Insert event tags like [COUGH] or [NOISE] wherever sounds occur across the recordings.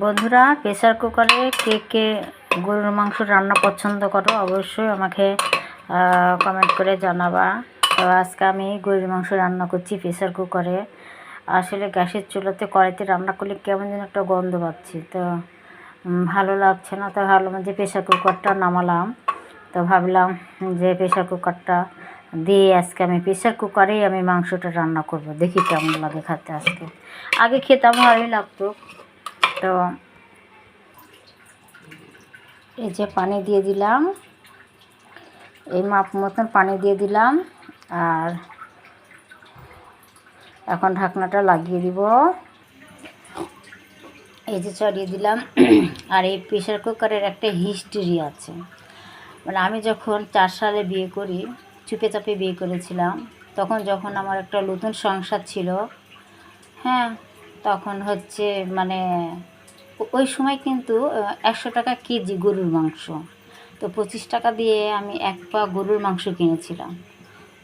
বন্ধুরা প্রেসার কুকারে কে কে গরুর মাংস রান্না পছন্দ করো অবশ্যই আমাকে কমেন্ট করে জানাবা। তো আজকে আমি গরুর মাংস রান্না করছি প্রেসার কুকারে আসলে গ্যাসের চুলাতে কড়াইতে রান্না করলে কেমন যেন একটা গন্ধ পাচ্ছি। তো ভালো লাগছে না, তো ভাবলাম যে প্রেসার কুকারটা নামালাম। তো ভাবলাম যে প্রেসার কুকারটা দিয়ে আজকে আমি প্রেসার কুকারেই আমি মাংসটা রান্না করব। দেখি কেমন লাগে খেতে আজকে। আগে খেতাম, ভালোই লাগতো। তো এই যে পানি দিয়ে দিলাম। এই মাপ মতন পানি দিয়ে দিলাম আর এখন ঢাকনাটা লাগিয়ে দিব। এই যে চড়িয়ে দিলাম। [CLEARS THROAT] আর এই প্রেশার কুকারের একটা হিস্ট্রি আছে। মানে আমি যখন চার সালে বিয়ে করি, চুপে চাপে বিয়ে করেছিলাম, তখন যখন আমার একটা নতুন সংসার ছিল হ্যাঁ তখন হচ্ছে মানে ওই সময় কিন্তু একশো টাকা কেজি গরুর মাংস। তো পঁচিশ টাকা দিয়ে আমি এক পা গরুর মাংস কিনেছিলাম।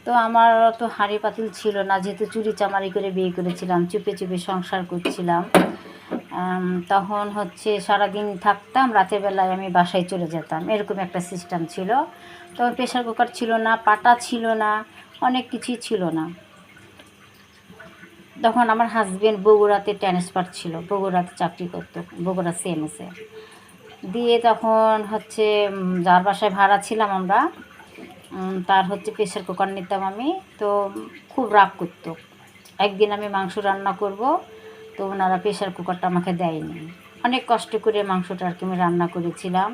তো আমার তো হাঁড়ি পাতিল ছিল না, যেহেতু চুরি চামারি করে বিয়ে করেছিলাম, চুপে চুপে সংসার করছিলাম। তখন হচ্ছে সারাদিন থাকতাম, রাতের বেলায় আমি বাসায় চলে যেতাম। এরকম একটা সিস্টেম ছিল। তখন প্রেশার কুকার ছিল না, পাটা ছিল না, অনেক কিছুই ছিল না। তখন আমার হাজব্যান্ড বগুড়াতে ট্রান্সফার ছিল, বগুড়াতে চাকরি করতো, বগুড়া সিএমএসে দিয়ে তখন হচ্ছে যার বাসায় ভাড়া ছিলাম আমরা তার হচ্ছে প্রেশার কুকার নিতাম আমি, তো খুব রাগ করতো। একদিন আমি মাংস রান্না করব, তো ওনারা প্রেশার কুকারটা আমাকে দেয়নি। অনেক কষ্ট করে মাংসটা আর কি আমি রান্না করেছিলাম।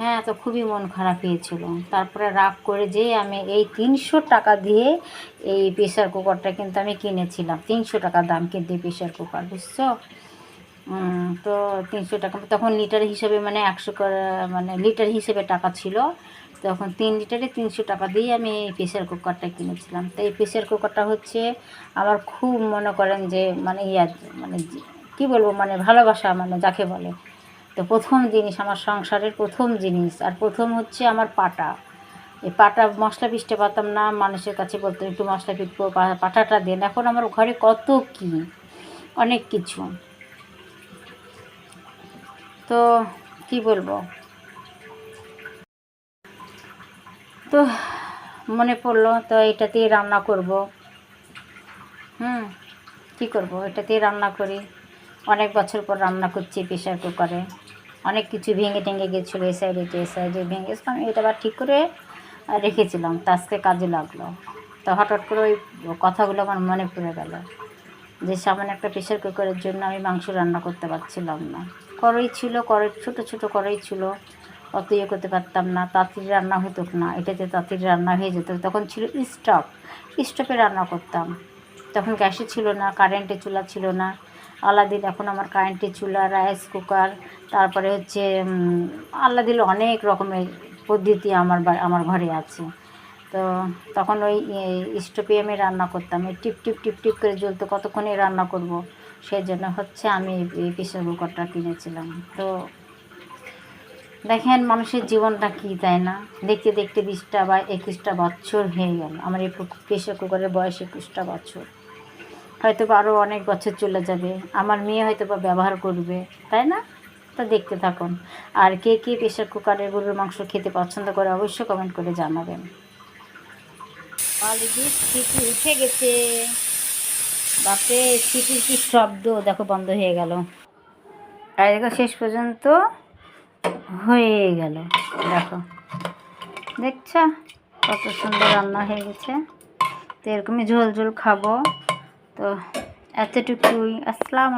হ্যাঁ তো খুবই মন খারাপ হয়েছিল। তারপরে রাগ করে যে আমি এই তিনশো টাকা দিয়ে এই প্রেশার কুকারটা কিন্তু আমি কিনেছিলাম। তিনশো টাকা দাম কিন্তু প্রেশার কুকার বুঝছ? তো তিনশো টাকা, তখন লিটার হিসেবে মানে একশো মানে লিটার হিসেবে টাকা ছিল। তখন তিন লিটারে তিনশো টাকা দিয়ে আমি এই প্রেশার কুকারটা কিনেছিলাম। তো এই প্রেশার কুকারটা হচ্ছে আমার খুব মনে করেন যে মানে ইয়া মানে কী বলব মানে ভালোবাসা মানে যাকে বলে। তো প্রথম জিনিস আমার সংসারের প্রথম জিনিস, আর প্রথম হচ্ছে আমার পাটা। এই পাটা মশলা পিষতে পারতাম না, মানুষের কাছে বলতো একটু মশলা পিটবো পাটাটা দেন। এখন আমার ঘরে কত কি? অনেক কিছু। তো কি বলব? তো মনে পড়ল, তো এটাতেই রান্না করব। হুম, কী করব? এটাতেই রান্না করি। অনেক বছর পর রান্না করছি প্রেশার কুকারে। অনেক কিছু ভেঙে টেঙে গেছিল এই সাইডে এই সাইডে ভেঙে আমি এটা আবার ঠিক করে রেখেছিলাম। তা আজকে কাজে লাগল। তো হঠাৎ করে ওই কথাগুলো আমার মনে পড়ে গেল যে সামান্য একটা প্রেশার কুকারের জন্য আমি মাংস রান্না করতে পারছিলাম না। কড়াই ছিল, কড়াই, ছোটো ছোটো কড়াই ছিল। অত ইয়ে করতে পারতাম না। তাড়াতাড়ি রান্না হতো না। এটাতে তাড়াতাড়ি রান্না হয়ে যেত, তখন ছিল স্টোভ স্টোভে রান্না করতাম। তখন গ্যাসে ছিল না কারেন্টের চুলা ছিল না। আলাদিন এখন আমার কারেন্টের চুলা রাইস কুকার তারপরে হচ্ছে উম, আল্লা দিল অনেক রকমের পদ্ধতি আমার আমার ঘরে আছে। তো তখন ওই স্টোভে আমি রান্না করতাম। এই টিপ টিপ টিপ টিপ করে জ্বলতো কতক্ষণে রান্না করব সেই জন্য হচ্ছে আমি এই প্রেশার কুকারটা কিনেছিলাম। তো দেখেন মানুষের জীবনটা কী তাই না? দেখতে দেখতে বিশটা বা একুশটা বছর হয়ে গেল। আমার এই প্রেশার কুকারের বয়স একুশটা বছর। হয়তো বা আরও অনেক বছর চলে যাবে। আমার মেয়ে হয়তো বা ব্যবহার করবে, তাই না? তো দেখতে থাকুন। আর কে কে প্রেশার কুকারের গরুর মাংস খেতে পছন্দ করে অবশ্যই কমেন্ট করে জানাবেন। সিটি উঠে গেছে। বাপরে সিটির কি শব্দ? দেখো, বন্ধ হয়ে গেল। আর দেখো, শেষ পর্যন্ত হয়ে গেল। দেখো, দেখছ? কত সুন্দর রান্না হয়ে গেছে। তো এরকমই ঝোল ঝোল খাব। তো এতটুকুই আসসালাম